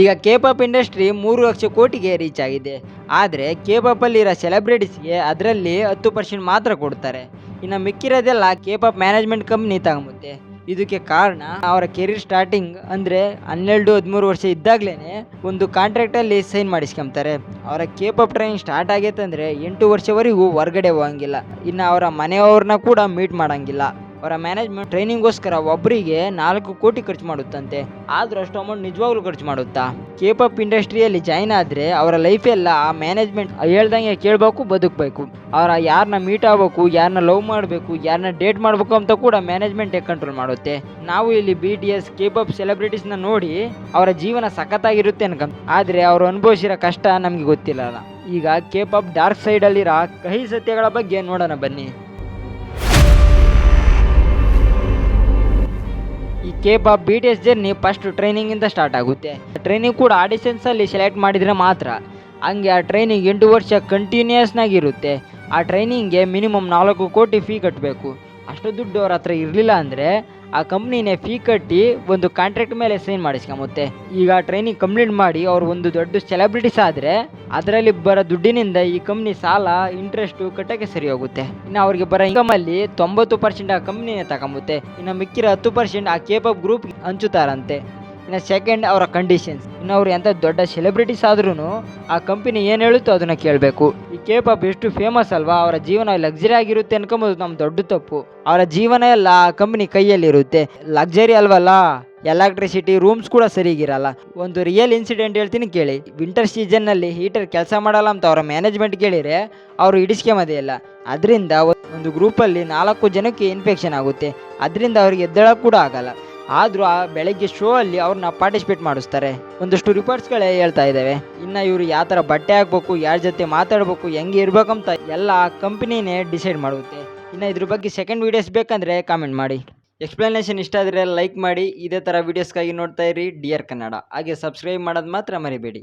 ಈಗ K pop industry ಮೂರು ಲಕ್ಷ ಕೋಟಿಗೆ ರೀಚ್ ಆಗಿದೆ. ಆದರೆ ಕೆ ಸೆಲೆಬ್ರಿಟೀಸ್ಗೆ ಅದರಲ್ಲಿ ಹತ್ತು ಪರ್ಸೆಂಟ್ ಮಾತ್ರ ಕೊಡ್ತಾರೆ. ಇನ್ನು ಮಿಕ್ಕಿರೋದೆಲ್ಲ ಕೆ ಪಾಪ್ ಮ್ಯಾನೇಜ್ಮೆಂಟ್ ಕಂಪ್ನಿ ತಗೊಂಬುತ್ತೆ. ಇದಕ್ಕೆ ಕಾರಣ ಅವರ ಕೆರಿಯರ್ ಸ್ಟಾರ್ಟಿಂಗ್ ಅಂದರೆ ಹನ್ನೆರಡು, ಹದಿಮೂರು ವರ್ಷ ಇದ್ದಾಗಲೇ ಒಂದು ಕಾಂಟ್ರಾಕ್ಟಲ್ಲಿ ಸೈನ್ ಮಾಡಿಸ್ಕೊಂತಾರೆ ಅವರ ಕೆ ಪಾಪ್ ಟ್ರೈನಿಂಗ್ ಸ್ಟಾರ್ಟ್ ಆಗೈತೆ ಅಂದರೆ ಎಂಟು ವರ್ಷವರೆಗೂ ಹೊರಗಡೆ ಹೋಗಂಗಿಲ್ಲ. ಇನ್ನು ಅವರ ಮನೆಯವ್ರನ್ನ ಕೂಡ ಮೀಟ್ ಮಾಡಂಗಿಲ್ಲ. ಅವರ ಮ್ಯಾನೇಜ್ಮೆಂಟ್ ಟ್ರೈನಿಂಗ್ಗೋಸ್ಕರ ಒಬ್ಬರಿಗೆ ನಾಲ್ಕು ಕೋಟಿ ಖರ್ಚು ಮಾಡುತ್ತಂತೆ. ಆದರೂ ಅಷ್ಟು ಅಮೌಂಟ್ ನಿಜವಾಗ್ಲೂ ಖರ್ಚು ಮಾಡುತ್ತಾ? ಕೆ ಪಾಪ್ ಇಂಡಸ್ಟ್ರಿಯಲ್ಲಿ ಜಾಯ್ನ್ ಆದರೆ ಅವರ ಲೈಫ್ ಎಲ್ಲ ಮ್ಯಾನೇಜ್ಮೆಂಟ್ ಹೇಳ್ದಂಗೆ ಕೇಳಬೇಕು, ಬದುಕಬೇಕು. ಅವರ ಯಾರನ್ನ ಮೀಟ್ ಆಗಬೇಕು ಯಾರನ್ನ ಲವ್ ಮಾಡಬೇಕು ಯಾರನ್ನ ಡೇಟ್ ಮಾಡಬೇಕು ಅಂತ ಕೂಡ ಮ್ಯಾನೇಜ್ಮೆಂಟೇ ಕಂಟ್ರೋಲ್ ಮಾಡುತ್ತೆ. ನಾವು ಇಲ್ಲಿ B T S K pop ಸೆಲೆಬ್ರಿಟೀಸ್ನ ನೋಡಿ ಅವರ ಜೀವನ ಸಖತ್ತಾಗಿರುತ್ತೆ ಅನ್ಕ. ಆದರೆ ಅವರು ಅನುಭವಿಸಿರೋ ಕಷ್ಟ ನಮಗೆ ಗೊತ್ತಿಲ್ಲ ಈಗ ಕೆ ಪಾಪ್ ಡಾರ್ಕ್ ಸೈಡಲ್ಲಿರೋ ಕಹಿ ಸತ್ಯಗಳ ಬಗ್ಗೆ ನೋಡೋಣ ಬನ್ನಿ. K pop B T S journey first ಟ್ರೈನಿಂಗಿಂದ start ಆಗುತ್ತೆ. ಟ್ರೈನಿಂಗ್ ಕೂಡ ಆಡಿಷನ್ಸಲ್ಲಿ ಸೆಲೆಕ್ಟ್ ಮಾಡಿದರೆ ಮಾತ್ರ. ಹಂಗೆ ಆ ಟ್ರೈನಿಂಗ್ ಎಂಟು ವರ್ಷ ಕಂಟಿನ್ಯೂಸ್ನಾಗಿರುತ್ತೆ ಆ ಟ್ರೈನಿಂಗ್ಗೆ ಮಿನಿಮಮ್ ನಾಲ್ಕು ಕೋಟಿ ಫೀ ಕಟ್ಟಬೇಕು ಅಷ್ಟು ದುಡ್ಡು ಅವ್ರ ಹತ್ರ ಇರಲಿಲ್ಲ ಅಂದರೆ ಆ ಕಂಪ್ನಿನೇ ಫೀ ಕಟ್ಟಿ ಒಂದು ಕಾಂಟ್ರಾಕ್ಟ್ ಮೇಲೆ ಸೈನ್ ಮಾಡಿಸ್ಕೊಂಬುತ್ತೆ ಈಗ ಟ್ರೈನಿಂಗ್ ಕಂಪ್ಲೀಟ್ ಮಾಡಿ ಅವ್ರು ಒಂದು ದೊಡ್ಡ ಸೆಲೆಬ್ರಿಟೀಸ್ ಆದರೆ ಅದರಲ್ಲಿ ಬರೋ ದುಡ್ಡಿನಿಂದ ಈ ಕಂಪ್ನಿ ಸಾಲ ಇಂಟ್ರೆಸ್ಟು ಕಟ್ಟಕ್ಕೆ ಸರಿ ಹೋಗುತ್ತೆ. ಇನ್ನು ಅವ್ರಿಗೆ ಬರೋ ಇನ್ಕಮಲ್ಲಿ ತೊಂಬತ್ತು ಪರ್ಸೆಂಟ್ ಆ ಕಂಪ್ನಿನೇ ತಗೊಂಬುತ್ತೆ. ಇನ್ನು ಮಿಕ್ಕಿರೋ ಹತ್ತು ಪರ್ಸೆಂಟ್ ಆ ಕೇಪಪ್ ಗ್ರೂಪ್ ಹಂಚುತ್ತಾರಂತೆ. ಇನ್ನು ಸೆಕೆಂಡ್ ಅವರ ಕಂಡೀಷನ್ಸ್ ಇನ್ನು ಅವ್ರು ಎಂಥ ದೊಡ್ಡ ಸೆಲೆಬ್ರಿಟೀಸ್ ಆದ್ರೂ ಆ ಕಂಪನಿ ಏನು ಹೇಳುತ್ತೋ ಅದನ್ನು ಕೇಳಬೇಕು. ಈ ಕೆ ಪಾಪ್ ಎಷ್ಟು ಫೇಮಸ್ ಅಲ್ವಾ? ಅವರ ಜೀವನ ಲಕ್ಸರಿ ಆಗಿರುತ್ತೆ ಅನ್ಕೊಂಬೋದು ನಮ್ಮ ದೊಡ್ಡ ತಪ್ಪು. ಅವರ ಜೀವನ ಎಲ್ಲ ಆ ಕಂಪನಿ ಕೈಯಲ್ಲಿರುತ್ತೆ. ಲಕ್ಸರಿ ಅಲ್ವಲ್ಲ? ಎಲೆಕ್ಟ್ರಿಸಿಟಿ ರೂಮ್ಸ್ ಕೂಡ ಸರಿಗಿರಲ್ಲ ಒಂದು ರಿಯಲ್ ಇನ್ಸಿಡೆಂಟ್ ಹೇಳ್ತೀನಿ ಕೇಳಿ. ವಿಂಟರ್ ಸೀಸನ್ನಲ್ಲಿ ಹೀಟರ್ ಕೆಲಸ ಮಾಡಲ್ಲ ಅಂತ ಅವರ ಮ್ಯಾನೇಜ್ಮೆಂಟ್ ಕೇಳಿದರೆ ಅವರು ಇಡಿಸ್ಕೊಂಬದೇ ಇಲ್ಲ. ಅದರಿಂದ ಒಂದು ಗ್ರೂಪಲ್ಲಿ ನಾಲ್ಕು ಜನಕ್ಕೆ ಇನ್ಫೆಕ್ಷನ್ ಆಗುತ್ತೆ. ಅದರಿಂದ ಅವ್ರಿಗೆ ಎದ್ದೇಳಕ್ಕೆ ಕೂಡ ಆಗಲ್ಲ. ಆದರೂ ಆ ಬೆಳಗ್ಗೆ ಶೋ ಅಲ್ಲಿ ಅವ್ರನ್ನ ಪಾರ್ಟಿಸಿಪೇಟ್ ಮಾಡಿಸ್ತಾರೆ. ಒಂದಷ್ಟು ರಿಪೋರ್ಟ್ಸ್ಗಳೇ ಹೇಳ್ತಾ ಇದ್ದಾವೆ ಇನ್ನು ಇವರು ಯಾವ ಥರ ಬಟ್ಟೆ ಹಾಕ್ಬೇಕು, ಯಾರ ಜೊತೆ ಮಾತಾಡಬೇಕು, ಹೆಂಗೆ ಇರ್ಬೇಕಂತ ಎಲ್ಲ ಕಂಪ್ನಿನೇ ಡಿಸೈಡ್ ಮಾಡುತ್ತೆ. ಇನ್ನು ಇದ್ರ ಬಗ್ಗೆ ಸೆಕೆಂಡ್ ವೀಡಿಯೋಸ್ ಬೇಕಂದರೆ ಕಾಮೆಂಟ್ ಮಾಡಿ. ಎಕ್ಸ್ಪ್ಲನೇಷನ್ ಇಷ್ಟ ಆದರೆ ಲೈಕ್ ಮಾಡಿ. ಇದೇ ಥರ ವೀಡಿಯೋಸ್ಗಾಗಿ ನೋಡ್ತಾ ಇರಿ. ಡಿಯರ್ ಕನ್ನಡ ಹಾಗೆ ಸಬ್ಸ್ಕ್ರೈಬ್ ಮಾಡೋದು ಮಾತ್ರ ಮರಿಬೇಡಿ.